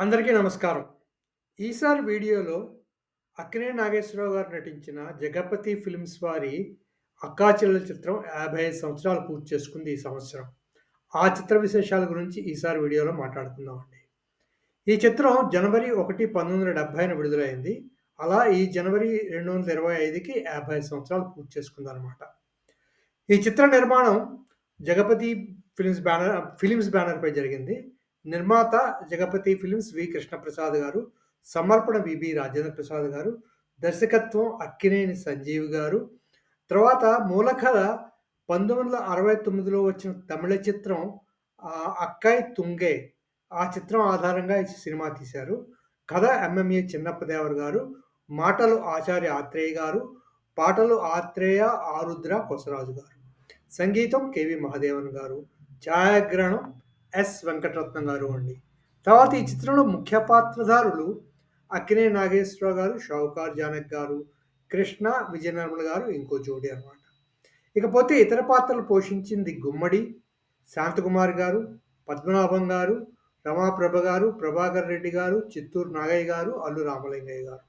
అందరికీ నమస్కారం. ఈసారి వీడియోలో అక్కినే నాగేశ్వరరావు గారు నటించిన 'జగపతి ఫిల్మ్స్' వారి 'అక్కా చిత్రం చిత్రం 55 సంవత్సరాలు పూర్తి చేసుకుంది ఈ సంవత్సరం. ఆ చిత్ర విశేషాల గురించి ఈసారి వీడియోలో మాట్లాడుకుందామండి. ఈ చిత్రం జనవరి 1, 1970న విడుదలైంది. అలా ఈ జనవరి 2025కి 55 సంవత్సరాలు పూర్తి చేసుకుందనమాట. ఈ చిత్ర నిర్మాణం 'జగపతి ఫిలిమ్స్ బ్యానర్ ఫిలిమ్స్ బ్యానర్‌పై జరిగింది. నిర్మాత 'జగపతి ఫిలిమ్స్ వి. కృష్ణప్రసాద్ గారు. సమర్పణ విబి. రాజేంద్ర ప్రసాద్ గారు. దర్శకత్వం అక్కినేని సంజీవ్ గారు. తర్వాత మూల కథ 1969లో వచ్చిన తమిళ చిత్రం అక్కాయ్ 'అక్కై ఆ చిత్రం ఆధారంగా ఈ సినిమా తీశారు. కథ ఎంఎంఏ చిన్నప్పదేవర్ గారు. మాటలు ఆచార్య ఆత్రేయ గారు. పాటలు ఆత్రేయ, ఆరుద్ర కొసరాజు గారు. సంగీతం కెవి మహాదేవన్ గారు. ఛాయాగ్రహణం ఎస్. వెంకటరత్నం గారు అండి. తర్వాత ఈ చిత్రంలో ముఖ్య పాత్రధారులు అక్కినే నాగేశ్వరరావు గారు, షావుకార్ జానక్ గారు, కృష్ణ, విజయనిర్మల గారు ఇంకో జోడీ అనమాట. ఇకపోతే ఇతర పాత్రలు పోషించింది గుమ్మడి, శాంతకుమార్ గారు, పద్మనాభం గారు, రమాప్రభ గారు, ప్రభాకర్ రెడ్డి గారు, చిత్తూరు నాగయ్య గారు, అల్లు రామలింగయ్య గారు.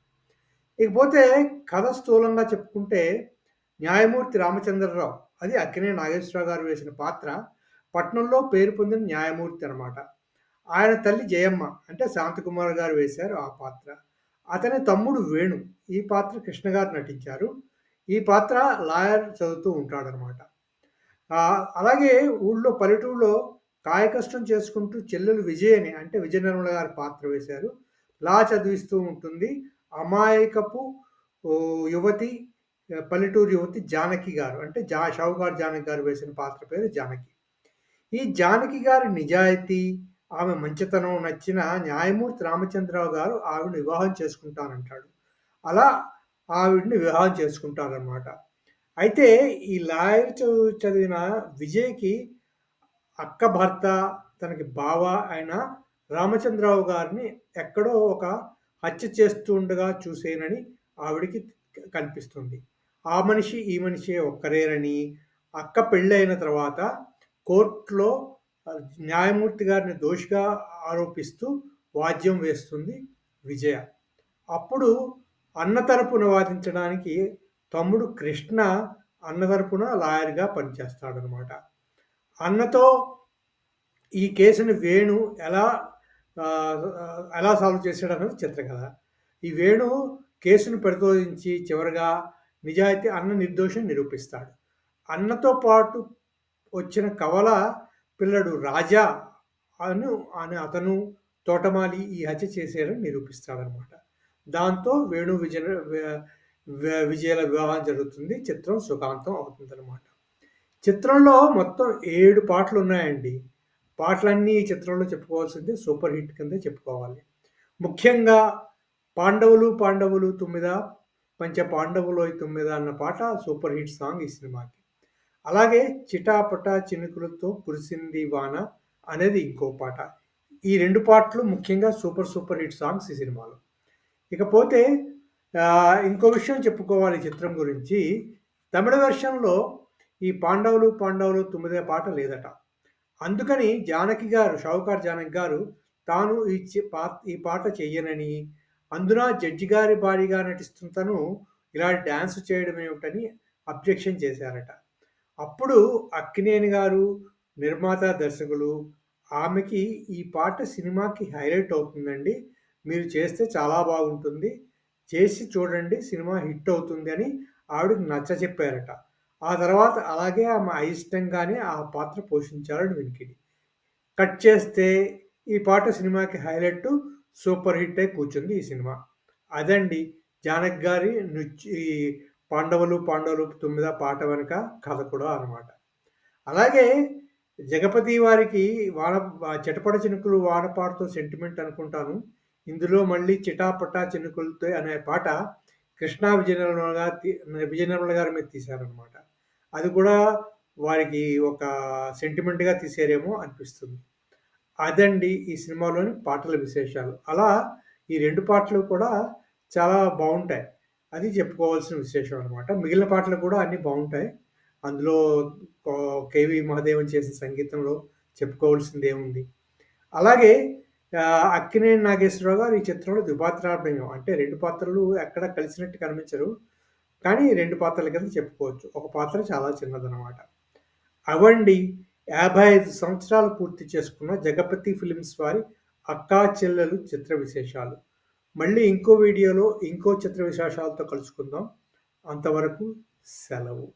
ఇకపోతే కథ స్థూలంగా చెప్పుకుంటే న్యాయమూర్తి రామచంద్రరావు అది అక్కినే నాగేశ్వరరావు గారు వేసిన పాత్ర. పట్నంలో పేరు పొందిన న్యాయమూర్తి అనమాట. ఆయన తల్లి జయమ్మ అంటే శాంతకుమార్ గారు వేశారు ఆ పాత్ర. అతని తమ్ముడు వేణు ఈ పాత్ర కృష్ణ గారు నటించారు. ఈ పాత్ర లాయర్ చదువుతూ ఉంటాడనమాట. అలాగే ఊళ్ళో పల్లెటూరులో కాయకష్టం చేసుకుంటూ చెల్లెలు విజయని అంటే విజయ నిర్మల గారి పాత్ర వేశారు. లా చదివిస్తూ ఉంటుంది. అమాయకపు యువతి పల్లెటూరు యువతి జానకి గారు అంటే జా షావుకార్ జానకి గారు వేసిన పాత్ర పేరు జానకి. ఈ జానకి గారి నిజాయితీ, ఆమె మంచితనం నచ్చిన న్యాయమూర్తి రామచంద్రరావు గారు ఆవిడని వివాహం చేసుకుంటానంటాడు. అలా ఆవిడని వివాహం చేసుకుంటారనమాట. అయితే ఈ లాయర్ చదువు చదివిన విజయ్‌కి అక్క భర్త, తనకి బావ అయిన రామచంద్రరావు గారిని ఎక్కడో ఒక హత్య చేస్తూ ఉండగా చూసేనని ఆవిడకి కనిపిస్తుంది. ఆ మనిషి, ఈ మనిషి ఒక్కరేనని అక్క పెళ్ళైన తర్వాత కోర్టులో న్యాయమూర్తి గారిని దోషిగా ఆరోపిస్తూ వాద్యం వేస్తుంది విజయ. అప్పుడు అన్న తరపున వాదించడానికి తమ్ముడు కృష్ణ అన్న తరపున లాయర్‌గా పనిచేస్తాడనమాట. అన్నతో ఈ కేసుని వేణు ఎలా ఎలా సాల్వ్ చేశాడన్నది చిత్రకథ. ఈ వేణు కేసును పరిశోధించి చివరగా నిజాయితీ అన్న నిర్దోషిని నిరూపిస్తాడు. అన్నతో పాటు వచ్చిన కవల పిల్లడు రాజా అను అని అతను తోటమాలి ఈ హత్య చేశారని నిరూపిస్తాడనమాట. దాంతో వేణు విజయ విజయల వివాహం జరుగుతుంది. చిత్రం సుఖాంతం అవుతుందన్నమాట చిత్రంలో మొత్తం ఏడు పాటలు ఉన్నాయండి పాటలన్నీ ఈ చిత్రంలో చెప్పుకోవాల్సిందే సూపర్ హిట్ కిందే చెప్పుకోవాలి. ముఖ్యంగా 'పాండవులు పాండవులు తొమ్మిద పంచ పాండవులు తొమ్మిద అన్న పాట సూపర్ హిట్ సాంగ్ ఈ సినిమాకి. అలాగే 'చిటాపటా చినుకులతో కురిసింది వాన' అనేది ఇంకో పాట. ఈ రెండు పాటలు ముఖ్యంగా సూపర్ సూపర్ హిట్ సాంగ్స్ ఈ సినిమాలో. ఇకపోతే ఇంకో విషయం చెప్పుకోవాలి ఈ చిత్రం గురించి. తమిళ వెర్షన్‌లో ఈ 'పాండవులు పాండవులు తొమ్మిదే పాట లేదట. అందుకని జానకి గారు షావుకార్ జానకి గారు తాను ఈ పా ఈ పాట చెయ్యనని, అందున జడ్జి గారి భార్యగా నటిస్తున్న తను ఇలా డ్యాన్స్ చేయడం ఏమిటని అబ్జెక్షన్ చేశారట. అప్పుడు అక్కినేని గారు, నిర్మాత, దర్శకులు ఆమెకి ఈ పాట సినిమాకి హైలైట్ అవుతుందండి. మీరు చేస్తే చాలా బాగుంటుంది. చేసి చూడండి సినిమా హిట్ అవుతుంది అని ఆవిడకి నచ్చచెప్పారట. ఆ తర్వాత అలాగే ఆమె అయిష్టంగానే ఆ పాత్ర పోషించారని వినికిడి. కట్ చేస్తే ఈ పాట సినిమాకి హైలైట్ సూపర్ హిట్ అయి కూర్చుంది ఈ సినిమా. అదండి జానక్ గారి నృత్య ఈ 'పాండవులు పాండవులు తొమ్మిద పాట వెనుక కథ కూడా అనమాట. అలాగే జగపతి వారికి వాన 'చిటపట చినుకులు వానపాటతో సెంటిమెంట్ అనుకుంటాను. ఇందులో మళ్ళీ 'చిటాపటా చినుకులతో' అనే పాట కృష్ణా విజయ నిర్మల గారు తి గారి మీద తీశారనమాట. అది కూడా వారికి ఒక సెంటిమెంట్‌గా తీసారేమో అనిపిస్తుంది. అదండి ఈ సినిమాలోని పాటల విశేషాలు. అలా ఈ రెండు పాటలు కూడా చాలా బాగుంటాయి అది చెప్పుకోవాల్సిన విశేషం అనమాట. మిగిలిన పాటలు కూడా అన్నీ బాగుంటాయి అందులో కేవి మహాదేవన్ చేసిన సంగీతంలో చెప్పుకోవాల్సిందేముంది. అలాగే అక్కినేని నాగేశ్వరరావు గారు ఈ చిత్రంలో ద్విపాత్రాభినయం అంటే రెండు పాత్రలు ఎక్కడ కలిసినట్టు కనిపించరు. కానీ రెండు పాత్రల కింద చెప్పుకోవచ్చు. ఒక పాత్ర చాలా చిన్నదనమాట. అవండి 55 సంవత్సరాలు పూర్తి చేసుకున్న జగపతి ఫిలిమ్స్ వారి అక్కా చెల్లెలు చిత్ర విశేషాలు. మళ్ళీ ఇంకో వీడియోలో ఇంకో చిత్ర విశేషాలతో కలుసుకుందాం. అంతవరకు సెలవు.